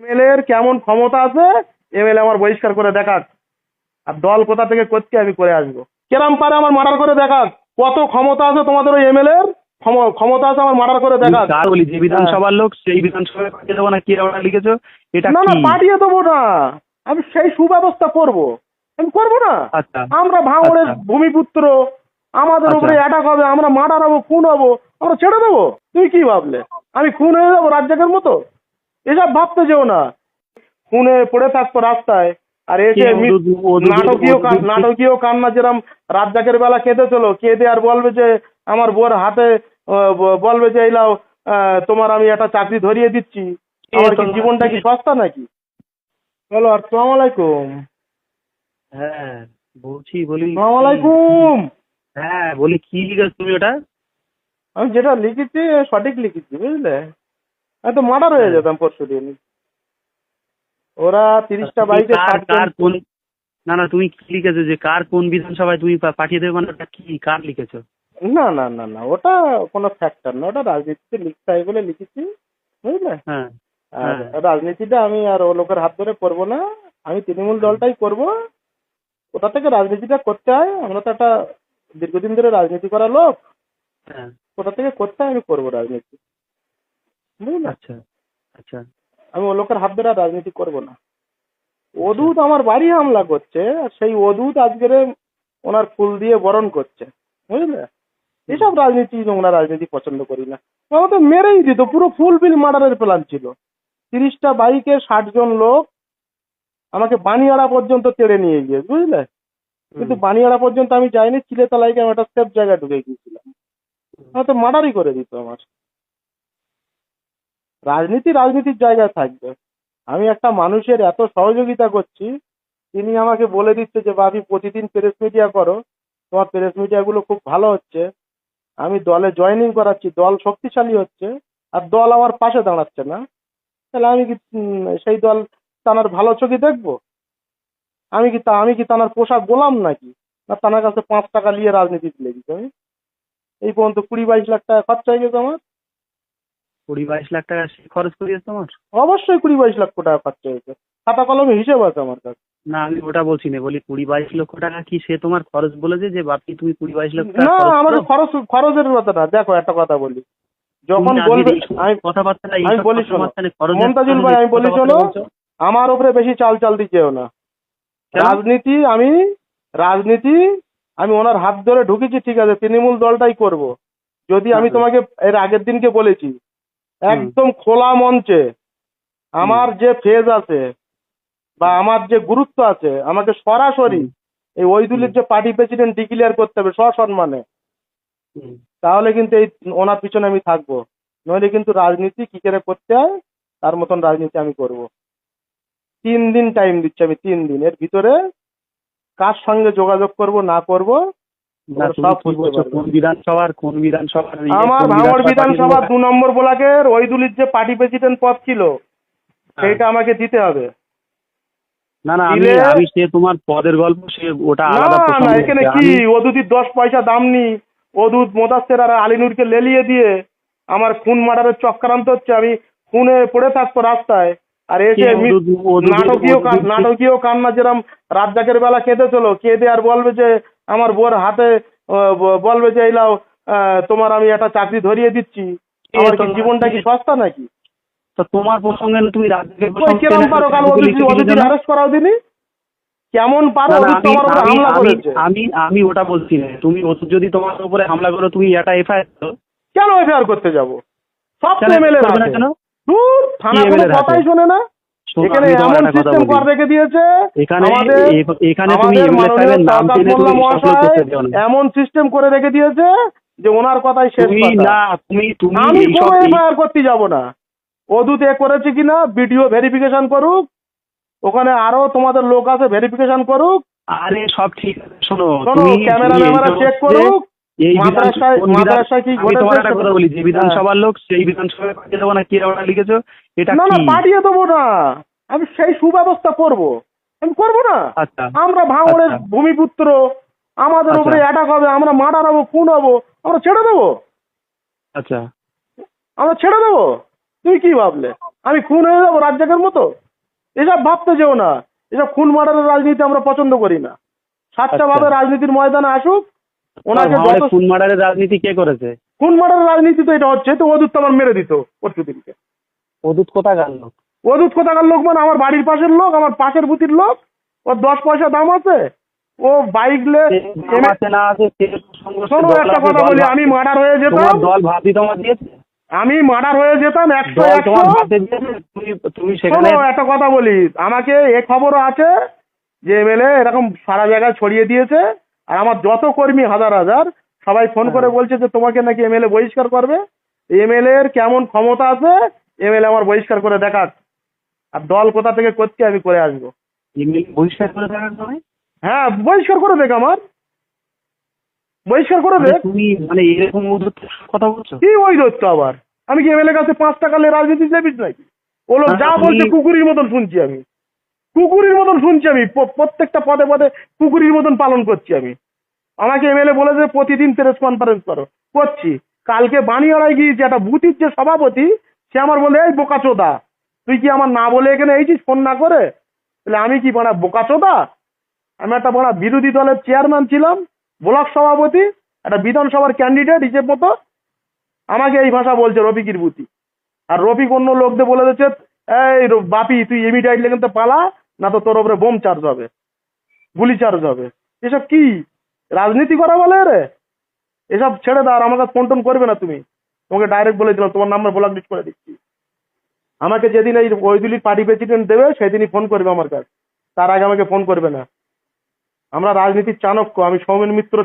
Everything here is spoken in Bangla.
এমএলএ এর কেমন ক্ষমতা আছে এমএলএ আমার বহিষ্কার করে দেখাক। আর দল কোথা থেকে করছে আমি করে আসব। কেরাম পারে আমার মার্ডার করে দেখাক। কত ক্ষমতা আছে তোমাদের ওই এমএলএ এর? ক্ষমতা আছে আমার মার্ডার করে দেখাক। কার বলি যে বিধানসভার লোক সেই বিধানসভায় পাঠিয়ে দেবো না কি ওটা লিখেছো? এটা না না পাঠিয়ে দেবো না। আমি সেই সুব্যবস্থা করব। আমি করব না। আচ্ছা। আমরা ভাঙড়ের আচ্ছা। ভূমিপুত্র আমাদের আচ্ছা। উপরে অ্যাটাক হবে আমরা মার্ডার হব খুন হব আমরা ছেড়ে দেবো। তুই কি ভাবলে? আমি খুন হয়ে যাব রাজ্জাকের মতো? এসব ভাবতে যেও না। খুনে পড়ে থাকতো রাস্তায় আর এসে নাটকীয় নাটকীয় কান্না যেরম রাজ্জাকের বেলা কেঁদেছিল কেঁদে আর বলবে যে আমার বোর হাতে বলবে যে এই লাও তোমার আমি একটা চাকরি ধরিয়ে দিচ্ছি। আমার কি জীবনটা কি সস্তা নাকি? বলো আসসালামু আলাইকুম। হ্যাঁ বলছি বলি আসসালামু আলাইকুম। হ্যাঁ বলি কি লিখেছো তুমি ওটা? আমি যেটা লিখেছি সঠিক লিখেছি বুঝলে? আমি তো মার্ডার হয়ে যেতাম পরশু দিন। ওরা তিরিশটা বাইকে কার- কোন না না তুমি কি লিখেছো যে কার কোন বিধানসভায় তুমি পাঠিয়ে দেবে মানে ওটা কি? কার লিখেছো? না না না না ওটা কোনো ফ্যাক্টর না ওটা রাজনীতিতে লিখতে হয় বলে লিখেছি বুঝলে? হ্যাঁ আর হ্যাঁ। রাজনীতিটা আমি আর ও লোকের হাত ধরে করব না আমি তৃণমূল দলটাই করব। ওটা থেকে রাজনীতিটা করতে হয় আমরা তো একটা দীর্ঘদিন ধরে রাজনীতি করা লোক। হ্যাঁ। কোথা থেকে করতে হয় আমি করব রাজনীতি। বুঝলে আচ্ছা আচ্ছা আমি ও লোকের হাত ধরে রাজনীতি করব না। অদূত আমার বাড়ি হামলা করছে আর সেই অদূত আজকের ওনার ফুল দিয়ে বরণ করছে। বুঝলে? এসব রাজনীতি নোংরা রাজনীতি পছন্দ করি না। আমার তো মেরেই দিত পুরো ফুল বিল মার্ডারের প্ল্যান ছিল। তিরিশটা বাইকে ষাট জন লোক আমাকে বানিয়াড়া পর্যন্ত তেড়ে নিয়ে গিয়ে বুঝলে? কিন্তু বানিয়াড়া পর্যন্ত আমি যাইনি চিলেতলায় আমি একটা সেফ জায়গায় ঢুকে গিয়েছিলাম। আমার তো মার্ডারই করে দিত আমার। রাজনীতি রাজনীতির জায়গায় থাকবে। আমি একটা মানুষের এত সহযোগিতা করছি, তিনি আমাকে বলে দিচ্ছে যে, বাপি, প্রতিদিন প্রেস মিডিয়া করো। তোমার প্রেস মিডিয়াগুলো খুব ভালো হচ্ছে। আমি দলে জয়েনিং করাচ্ছি, দল শক্তিশালী হচ্ছে, আর দল আমার পাশে দাঁড়াচ্ছে না। তাহলে আমি কি সেই দল তানার ভালো চোখে দেখব? আমি কি তা, আমি কি তানার পোশাক গোলাম নাকি? না তানার কাছে পাঁচ টাকা নিয়ে রাজনীতি লেগেছি আমি? এই পর্যন্ত কুড়ি বাইশ লাখ টাকা খরচা হয়ে গেছে আমার। কুড়ি বাইশ লাখ টাকা সে খরচ করিয়েছো তোমার? অবশ্যই কুড়ি বাইশ লক্ষ টাকা খরচা হয়েছে। খাতা কলমে হিসেব আছে আমার কাছে। না আমি ওটা বলছি না বলি কুড়ি বাইশ লক্ষ টাকা কি সে তোমার খরচ বলেছে যে বাপি তুমি কুড়ি বাইশ লক্ষ টাকা না আমাদের খরচ খরচের কথা না দেখো একটা কথা বলি। যখন বলবে আমি কথাবার্তা আমি বলি শোনো। মমতাজুল ভাই, আমি বলি শোনো। আমার উপরে বেশি চাল চাল দিচ্ছেও না। রাজনীতি আমি রাজনীতি আমি ওনার হাত ধরে ঢুকেছি ঠিক আছে তৃণমূল দলটাই করব। যদি আমি তোমাকে এর আগের দিনকে বলেছি একদম খোলা মঞ্চে আমার যে ফেজ আছে বা আমার যে গুরুত্ব আছে আমাকে সরাসরি। এই ওইদুলের যে পার্টি প্রেসিডেন্ট ডিক্লিয়ার করতে হবে সসম্মানে। তাহলে কিন্তু এই ওনার পিছনে আমি থাকব। নইলে কিন্তু রাজনীতি কি করে করতে হয় তার মতন রাজনীতি আমি করব। তিন দিন টাইম দিচ্ছি আমি তিন দিন। এর ভিতরে কার সঙ্গে যোগাযোগ করব না করব কোন বিধানসভার ইয়ে, আমার ভাঙড় বিধানসভা দু নম্বর ব্লকের ওইদুলির যে পার্টি প্রেসিডেন্ট পদ ছিল দেবো? সেইটা আমাকে দিতে হবে। না না আমি আমি সে তোমার পদের গল্প সে ওটা আলাদা না এখানে কি? দশ পয়সা দাম নি ওদুদ মোদাস্তের আর আলিনুরকে লেলিয়ে দিয়ে আমার খুন মার্ডারের চক্রান্ত হচ্ছে। আমি খুনে পড়ে থাকতো রাস্তায়। আর এসে নাটকীয় নাটকীয় কান্না যেরম রাজ্জাকের বেলা কেঁদেছিল কেঁদে আর বলবে যে আমার বোর হাতে বলবে যে এই লাও তোমার আমি একটা চাকরি ধরিয়ে দিচ্ছি। আমার কি জীবনটা কি সস্তা নাকি? তো তোমার প্রসঙ্গে তুমি কিরম পারো কাল না? অ্যারেস্ট করাও দিনি? কেমন পারো আমি তোমার উপরে আমি- হামলা করেছে? আমি আমি ওটা বলছি না। তুমি ওষুধ যদি তোমার উপরে হামলা করো তুমি এটা এফআইআর করো। কেন এফআইআর করতে যাব? সব এমএলএ কেন? দূর থানা কোনো কথাই? শোনে না। এখানে এমন সিস্টেম করে রেখে দিয়েছে? এখানে এখানে তুমি এমএলএ সাহেবের নাম সরকার তুমি আপলোড করতে দিও না। এমন সিস্টেম করে রেখে দিয়েছে যে ওনার কথাই শেষ তুমি কথা। না তুমি তুমি আমি কোনো এফআইআর করতে যাব না। অদূত এ করেছে কিনা ভিডিও ভেরিফিকেশন করুক। ওখানে আরও তোমাদের লোক আছে ভেরিফিকেশন করুক। আরে সব ঠিক আছে শোনো শোনো তুমি ক্যামেরা চেক করুক। এই মাদ্রাসায় কি আমি তোমার একটা কথা বলি যে বিধানসভার লোক সেই বিধানসভায় পাঠিয়ে দেবো না? কি ওটা লিখেছো? এটা না না পাঠিয়ে দেবো না। আমি সেই সুব্যবস্থা করব। আমি করব না। আচ্ছা। আমরা ভাঙড়ের আচ্ছা। ভূমিপুত্র আমাদের আচ্ছা। উপরে অ্যাটাক হবে আমরা মার্ডার হব খুন হব আমরা ছেড়ে দেবো। আচ্ছা। আমরা ছেড়ে দেবো? তুই কি ভাবলে? আমি খুন হয়ে যাব রাজ্জাকের মতো? এসব ভাবতে যেও না। এসব খুন মার্ডারের রাজনীতি আমরা পছন্দ করি না। সাতটা। ভাবে রাজনীতির ময়দানে আসুক ওনাকে যত খুন মার্ডারের রাজনীতি কে করেছে? খুন মার্ডারের রাজনীতি তো এটা হচ্ছে তো ওদুত তো আমার মেরে দিত পরশু দিনকে। অদূত কোথাকার লোক? ওদুত কোথাকার লোক মানে আমার বাড়ির পাশের লোক আমার পাশের বুতির লোক ওর দশ পয়সা দাম আছে ও বাইক লে শোনো একটা কথা বলি আমি মার্ডার হয়ে যেতাম। দল ভাবি তোমার দিয়েছে? আমি মার্ডার হয়ে যেতাম একশো একশো। তুমি সেখানে একটা কথা বলি আমাকে এ খবরও আছে যে এমএলএ এরকম সারা জায়গায় ছড়িয়ে দিয়েছে আর আমার যত কর্মী হাজার হাজার সবাই ফোন করে হ্যাঁ। বলছে যে তোমাকে নাকি এমএলএ বহিষ্কার করবে। এমএলএ এর কেমন ক্ষমতা আছে এমএলএ আমার বহিষ্কার করে দেখাক। আর দল কোথা থেকে করছে আমি করে আসব। বহিষ্কার করে থাকার সময় হ্যাঁ বহিষ্কার করে দেখ আমার। বহিষ্কার করে মানে দেখ। তুমি মানে এরকম কথা বলছো? কি ওই দত্ত আবার? আমি কি এমএলএ কাছে পাঁচ টাকা নিয়ে রাজনীতি দেবিস নাকি? ও লোক যা বলছে কুকুরের মতন শুনছি আমি। কুকুরের মতন শুনছি আমি। প্রত্যেকটা পদে পদে কুকুরের মতন পালন করছি আমি। আমাকে এমএলএ বলেছে, প্রতিদিন প্রেস কনফারেন্স করো। করছি। কালকে বানিয়াড়ায় গিয়েছি একটা বুথির যে সভাপতি, সে আমার বলে, এই বোকাচোদা তুই কি আমার না বলে এখানে এইছিস ফোন না করে? তাহলে আমি কি বানা বোকাচোদা আমি একটা বড় বিরোধী দলের চেয়ারম্যান ছিলাম, ব্লক সভাপতি, একটা বিধানসভার ক্যান্ডিডেট হিসেব মতো। আমাকে এই ভাষা বলছে রফিকির বুতি আর রফিক অন্য লোকদের বলে দিচ্ছে, এই বাপি, তুই ইমিডিয়েট লেগে তো পালা না তো তোর ওপরে বোম চার্জ হবে, গুলি চার্জ হবে। এসব কি? রাজনীতি করা বলে রে? এসব ছেড়ে দাও আর কাছে ফোন টোন করবে না তুমি। তোমাকে ডাইরেক্ট বলে দিলাম, তোমার নাম্বার ব্লক করে দিচ্ছি। আমাকে যেদিন এই ওইদুলির পার্টি প্রেসিডেন্ট দেবে, সেদিনই ফোন করবে আমার কাছে। তার আগে আমাকে ফোন করবে না। আমরা রাজনীতির চাণক্য, আমি সৌমেন মিত্র